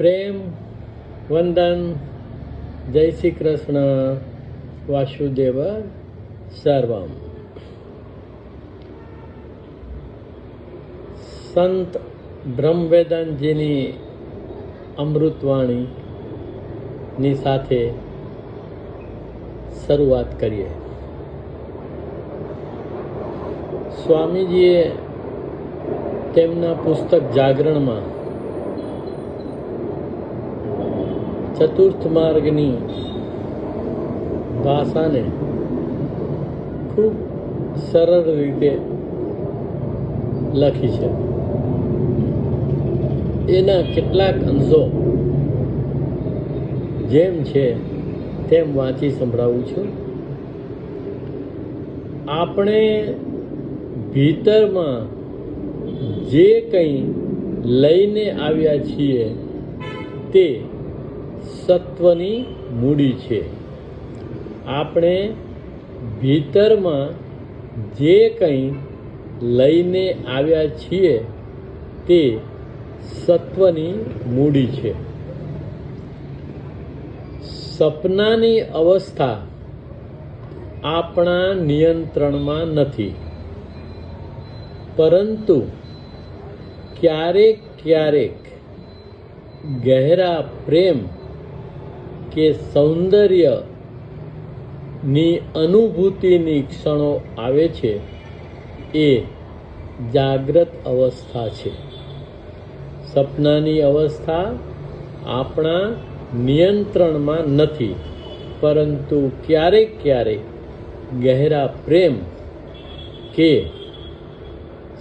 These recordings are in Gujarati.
પ્રેમ, વંદન, જય શ્રી કૃષ્ણ, વાસુદેવ સર્વમ. સંત બ્રહ્મવેદાંતજીની અમૃતવાણીની સાથે શરૂઆત કરીએ. સ્વામીજીએ તેમના પુસ્તક જાગરણમાં ચતુર્થ માર્ગની ભાષાને ખૂબ સરળ રીતે લખી છે. એના કેટલાક અંશો જેમ છે તેમ વાંચી સંભળાવું છું. આપણે ભીતરમાં જે કંઈ લઈને આવ્યા છીએ તે સત્વની મૂડી છે. આપણે ભીતરમાં જે કંઈ લઈને આવ્યા છીએ તે સત્વની મૂડી છે. સપનાની અવસ્થા આપણા નિયંત્રણમાં નથી. પરંતુ ક્યારેક ક્યારેક ગહેરા પ્રેમ કે સૌંદર્યની અનુભૂતિની ક્ષણો આવે છે, એ જાગ્રત અવસ્થા છે. સપનાની અવસ્થા આપણા નિયંત્રણમાં નથી, પરંતુ ક્યારેક ક્યારેક ગહેરા પ્રેમ કે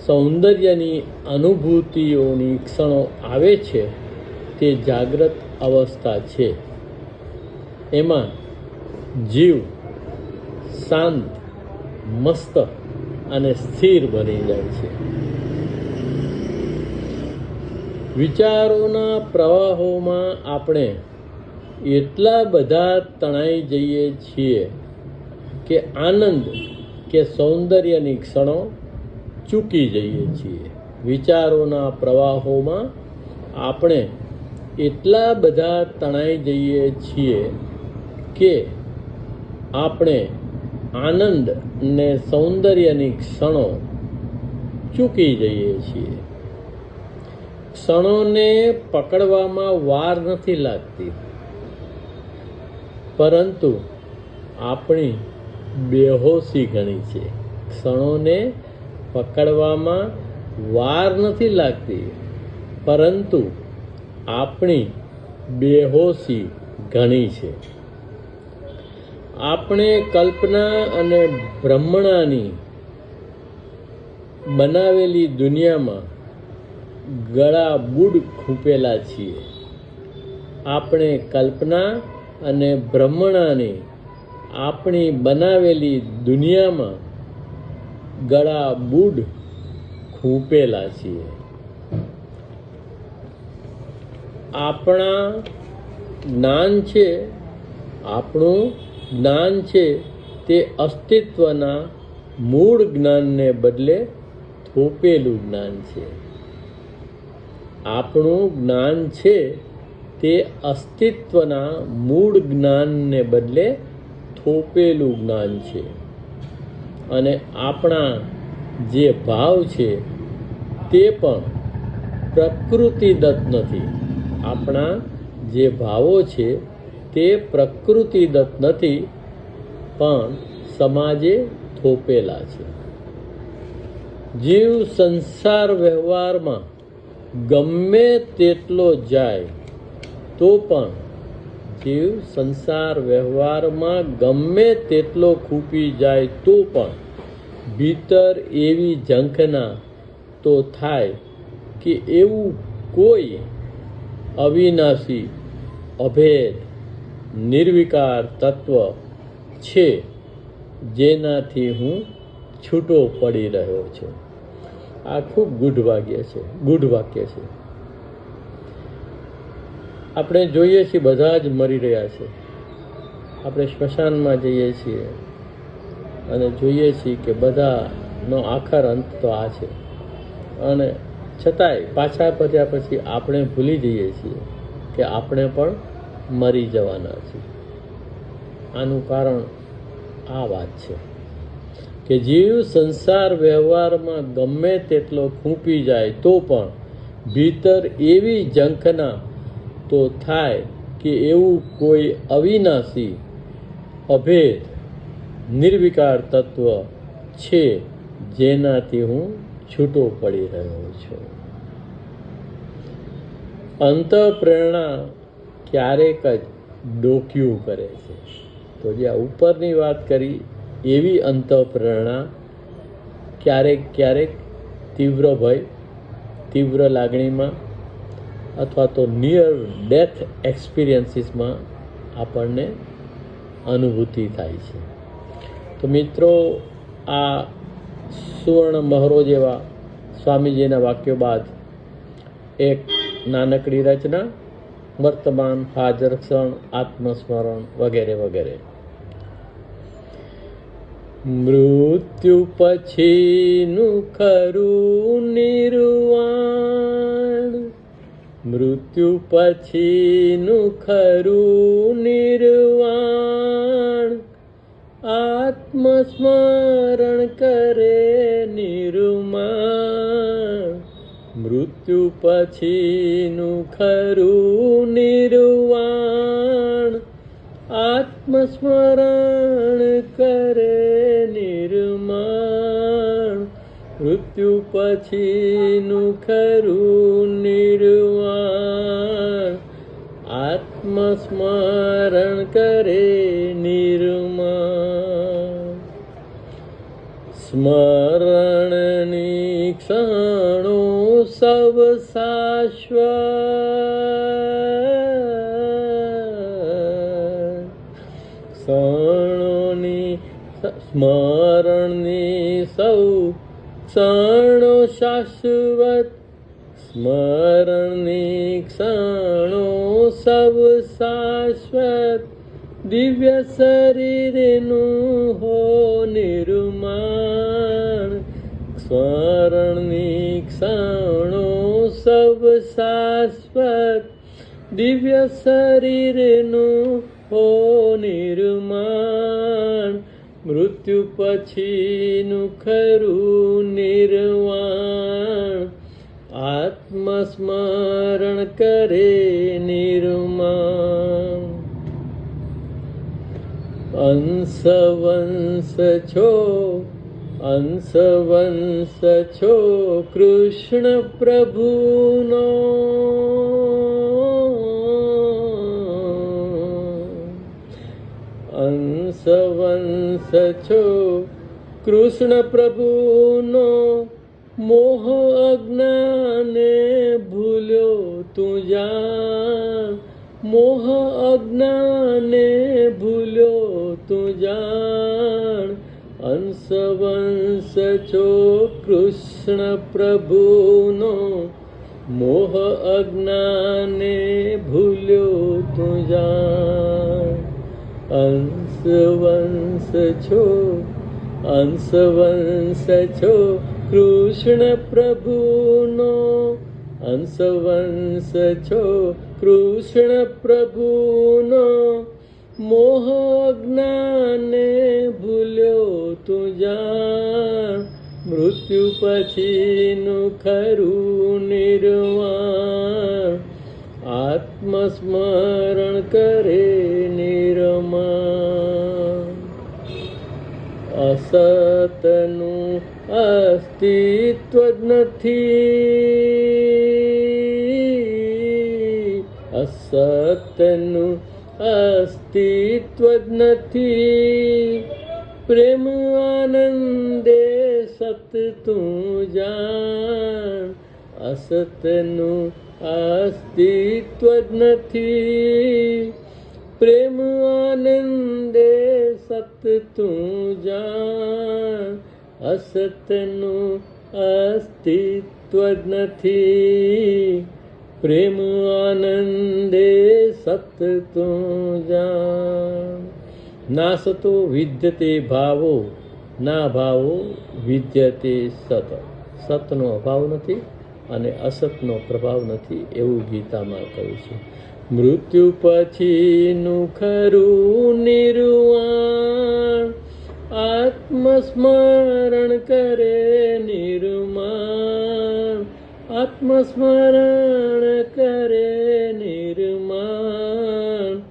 સૌંદર્યની અનુભૂતિઓની ક્ષણો આવે છે, તે જાગ્રત અવસ્થા છે. એમાં જીવ શાંત, મસ્ત અને સ્થિર બની જાય છે. વિચારોના પ્રવાહોમાં આપણે એટલા બધા તણાઈ જઈએ છીએ કે આનંદ કે સૌંદર્યની ક્ષણો ચૂકી જઈએ છીએ. વિચારોના પ્રવાહોમાં આપણે એટલા બધા તણાઈ જઈએ છીએ કે આપણે આનંદ ને સૌંદર્યની ક્ષણો ચૂકી જઈએ છીએ. ક્ષણોને પકડવામાં વાર નથી લાગતી. પરંતુ આપણી બેહોશી ઘણી છે. ક્ષણોને પકડવામાં વાર નથી લાગતી. પરંતુ આપણી બેહોશી ઘણી છે. આપણે કલ્પના અને ભ્રમણાની બનાવેલી દુનિયામાં ગળા બુડ ખૂંપેલા છીએ. આપણે કલ્પના અને ભ્રમણાની આપણી બનાવેલી દુનિયામાં ગળા બુડ ખૂંપેલા છીએ. આપણા જ્ઞાન છે, આપણું જ્ઞાન છે તે અસ્તિત્વના મૂળ જ્ઞાનને બદલે થોપેલું જ્ઞાન છે. આપણું જ્ઞાન છે તે અસ્તિત્વના મૂળ જ્ઞાનને બદલે થોપેલું જ્ઞાન છે. અને આપણા જે ભાવ છે તે પણ પ્રકૃતિદત્ત નથી. આપણા જે ભાવો છે તે પ્રકૃતિદત્ત નથી, પણ સમાજે થોપેલા છે. જીવ સંસાર વ્યવહારમાં ગમે તેટલો જાય, તો પણ જીવ સંસાર વ્યવહારમાં ગમે તેટલો ખૂપી જાય, તો પણ ભીતર એવી ઝંખના તો થાય કે એવું કોઈ અવિનાશી અભેદ નિર્વિકાર તત્વ છે, જેનાથી હું છૂટો પડી રહ્યો છું. આ ખૂબ ગૂઢ વાક્ય છે, ગૂઢ વાક્ય છે. આપણે જોઈએ છીએ, બધા જ મરી રહ્યા છે. આપણે સ્મશાનમાં જઈએ છીએ અને જોઈએ છીએ કે બધાનો આખર અંત તો આ છે. અને છતાંય પાછા ફર્યા પછી આપણે ભૂલી જઈએ છીએ કે આપણે પણ મરી જવાના છે. આનું કારણ આ વાત છે કે જીવ સંસાર વ્યવહારમાં ગમે તેટલો ખૂંપી જાય તો પણ ભીતર એવી ઝંખના તો થાય કે એવું કોઈ અવિનાશી અભેદ નિર્વિકાર તત્વ છે જેનાથી હું છૂટો પડી રહ્યો છું. અંત પ્રેરણા ક્યારેક જ ડોક્યું કરે છે. તો જે ઉપરની વાત કરી, એવી અંતઃપ્રેરણા ક્યારેક ક્યારેક તીવ્ર ભય, તીવ્ર લાગણીમાં અથવા તો નિયર ડેથ એક્સપિરિયન્સીસમાં આપણને અનુભૂતિ થાય છે. તો મિત્રો, આ સુવર્ણ મહરો જેવા સ્વામીજીના વાક્યો બાદ એક નાનકડી રચના વર્તમાન, હાજર, ક્ષણ, આત્મસ્મરણ વગેરે વગેરે. મૃત્યુ પછીનું ખરું નિર્વાણ. મૃત્યુ પછીનું ખરું નિર્વાણ. આત્મસ્મરણ કરે મૃત્યુ પછીનું ખરું નિર્વાણ. આત્મસ્મરણ કરે નિર્માણ. મૃત્યુ પછીનું ખરું નિર્વાણ. આત્મસ્મરણ કરે નિર્માણ સ્મરણની ક્ષણો સવ શાશ્વત ક્ષણોની સ્મરણની સૌ ક્ષણો શાશ્વત સ્મરણની ક્ષણો સવ શાશ્વત દિવ્ય શરીરનું હો ક્ષણો સબ શાશ્વત. દિવ્ય શરીરનું હો નિર્માણ. મૃત્યુ પછીનું ખરું નિર્વાણ. આત્મસ્મરણ કરે નિર્માણ. અંશ વંશ છો अंशवंशो कृष्णप्रभुनो नो। कृष्णप्रभुनो मोह अज्ञाने भूलो तुजा मोह अज्ञाने भूलो तुजा हंसवंशचो कृष्णप्रभुनो मोह अज्ञाने भूल्यो तुजा अंशवंशो अंशवंशो कृष्णप्रभुनो नो कृष्णप्रभुनो મોહ જ્ઞાને ભૂલ્યો તું જાણ. મૃત્યુ પછીનું ખરું નિર્વાણ. આત્મસ્મરણ કરે નિરમા અસતનું અસ્તિત્વ જ નથી. અસતનું અસ્તિત્વ જ નથી પ્રેમ આનંદે સત તું જાણ અસતનું અસ્તિત્વ જ નથી પ્રેમ આનંદે સત તું જાણ અસતનું અસ્તિત્વ જ નથી પ્રેમ આનંદે સત તું જાણ. ના સતો વિદ્યતે ભાવો, ના ભાવો વિદ્યતે સત. સતનો અભાવ નથી અને અસતનો પ્રભાવ નથી એવું ગીતામાં કહ્યું છે. મૃત્યુ પછીનું ખરું નિર્વાણ, આત્મસ્મરણ કરે નિર્માણ. આત્મસ્મરણ કરે નિર્માણ.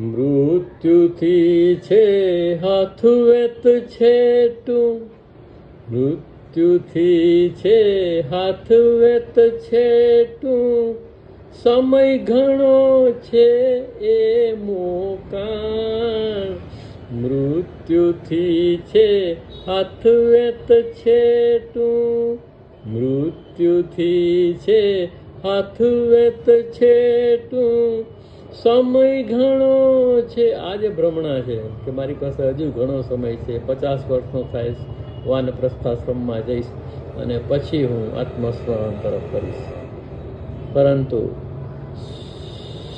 મૃત્યુથી છે હાથવેત છેટું. મૃત્યુથી છે હાથવેત છેટું. સમય ઘણો છે એ મોકાણ. મૃત્યુથી છે હાથવેત છેટું. મૃત્યુથી છે, હાથ વેત છે તું, સમય ઘણો છે. આજે ભ્રમણા છે કે મારી પાસે હજુ ઘણો સમય છે, પચાસ વર્ષનો થાય વાન પ્રસ્થાશ્રમમાં જઈશ અને પછી હું આત્મસ્મરણ તરફ કરીશ. પરંતુ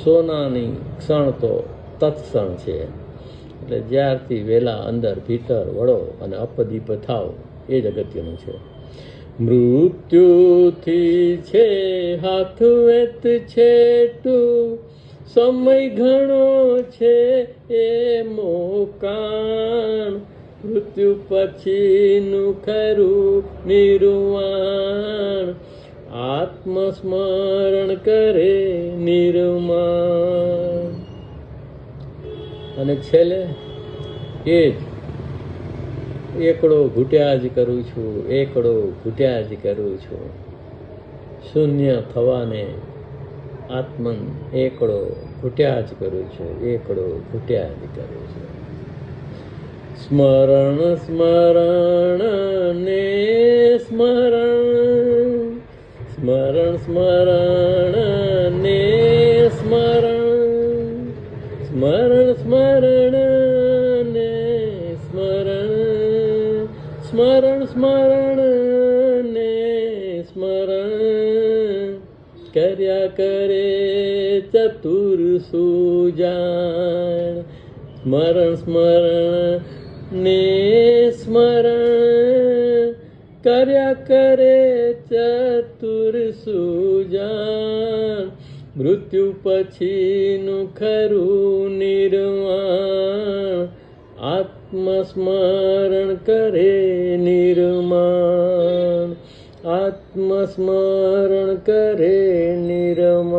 સોનાની ક્ષણ તો તત્ક્ષણ છે. એટલે જ્યારથી વહેલા અંદર ભીતર વળો અને અપદીપ થાવ એ જ અગત્યનું છે. મૃત્યુથી છે હાથ વેત છેટું સમય ઘણો છે એ મોકાણ. મૃત્યુ પછીનું ખરું નિર્વાણ. આત્મસ્મરણ કરે નિર્માણ. અને છેલ્લે એ જ એકડો ઘૂટ્યા જ કરું છું, એકડો ઘૂટ્યા જ કરું છું. શૂન્ય થવાને આત્મન એકડો ઘૂટ્યા જ કરું છું, એકડો ઘૂટ્યા જ કરું છું. સ્મરણ સ્મરણ ને સ્મરણ સ્મરણ સ્મરણ ને સ્મરણ. સ્મરણ સ્મરણ સ્મરણ સ્મરણ ને સ્મરણ. કર્યા કરે ચતુર સુજાણ. સ્મરણ સ્મરણ ને સ્મરણ. કર્યા કરે ચતુર સુજાણ. મૃત્યુ પછીનું ખરું નિર્વાણ. આત્મસ્મરણ કરે નિર્માણ. આત્મસ્મરણ કરે નિર્માણ.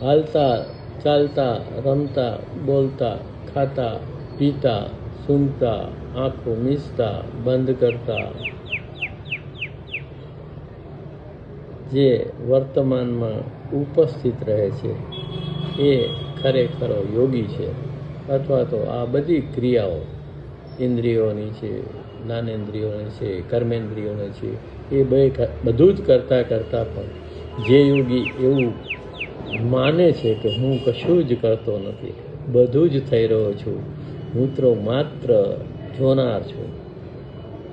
હાલતા, ચાલતા, રમતા, બોલતા, ખાતા, પીતા સૂંઘતા આંખો મીસતા, બંધ કરતા. જે વર્તમાનમાં ઉપસ્થિત રહે છે, એ ખરેખરો યોગી છે, અથવા તો આ બધી ક્રિયાઓ ઇન્દ્રિયોની છે, જ્ઞાનેન્દ્રિયોની છે, કર્મેન્દ્રિયોની છે, એ બે બધું જ કરતાં કરતાં પણ જે યોગી એવું માને છે કે હું કશું જ કરતો નથી, બધું જ થઈ રહ્યો છું, હું તો માત્ર જોનાર છું,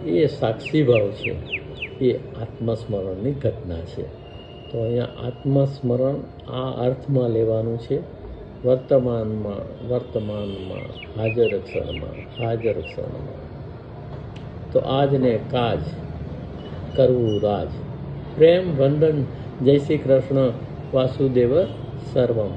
એ સાક્ષીભાવ છે, એ આત્મસ્મરણની ઘટના છે. તો અહીંયા આત્મસ્મરણ આ અર્થમાં લેવાનું છે વર્તમાનમાં વર્તમાનમાં, હાજર ક્ષણમાં હાજર ક્ષણમાં. તો આજને કાજ કરવું રાજ. પ્રેમ, વંદન, જય શ્રી કૃષ્ણ, વાસુદેવ, સર્વમ.